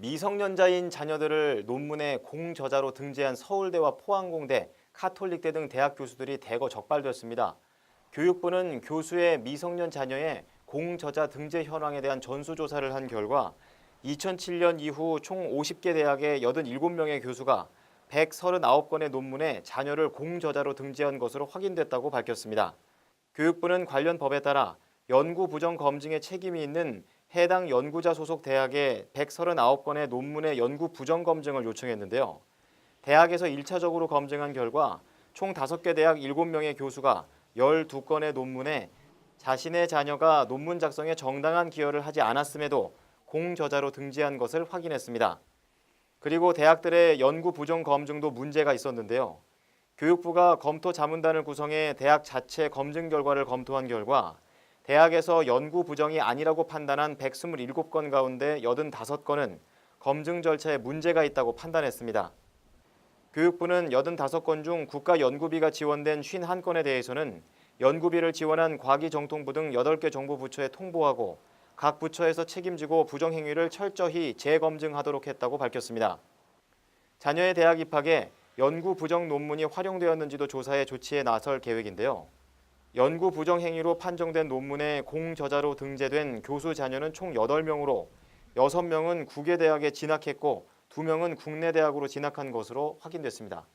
미성년자인 자녀들을 논문에 공저자로 등재한 서울대와 포항공대, 카톨릭대 등 대학 교수들이 대거 적발됐습니다. 교육부는 교수의 미성년 자녀의 공저자 등재 현황에 대한 전수조사를 한 결과 2007년 이후 총 50개 대학의 87명의 교수가 139건의 논문에 자녀를 공저자로 등재한 것으로 확인됐다고 밝혔습니다. 교육부는 관련 법에 따라 연구 부정 검증에 책임이 있는 해당 연구자 소속 대학에 139건의 논문의 연구 부정 검증을 요청했는데요. 대학에서 1차적으로 검증한 결과 총 5개 대학 7명의 교수가 12건의 논문에 자신의 자녀가 논문 작성에 정당한 기여를 하지 않았음에도 공저자로 등재한 것을 확인했습니다. 그리고 대학들의 연구 부정 검증도 문제가 있었는데요. 교육부가 검토 자문단을 구성해 대학 자체 검증 결과를 검토한 결과 대학에서 연구 부정이 아니라고 판단한 127건 가운데 85건은 검증 절차에 문제가 있다고 판단했습니다. 교육부는 85건 중 국가 연구비가 지원된 51건에 대해서는 연구비를 지원한 과기정통부 등 8개 정부 부처에 통보하고 각 부처에서 책임지고 부정 행위를 철저히 재검증하도록 했다고 밝혔습니다. 자녀의 대학 입학에 연구 부정 논문이 활용되었는지도 조사해 조치에 나설 계획인데요. 연구 부정 행위로 판정된 논문에 공저자로 등재된 교수 자녀는 총 8명으로 6명은 국외 대학에 진학했고 2명은 국내 대학으로 진학한 것으로 확인됐습니다.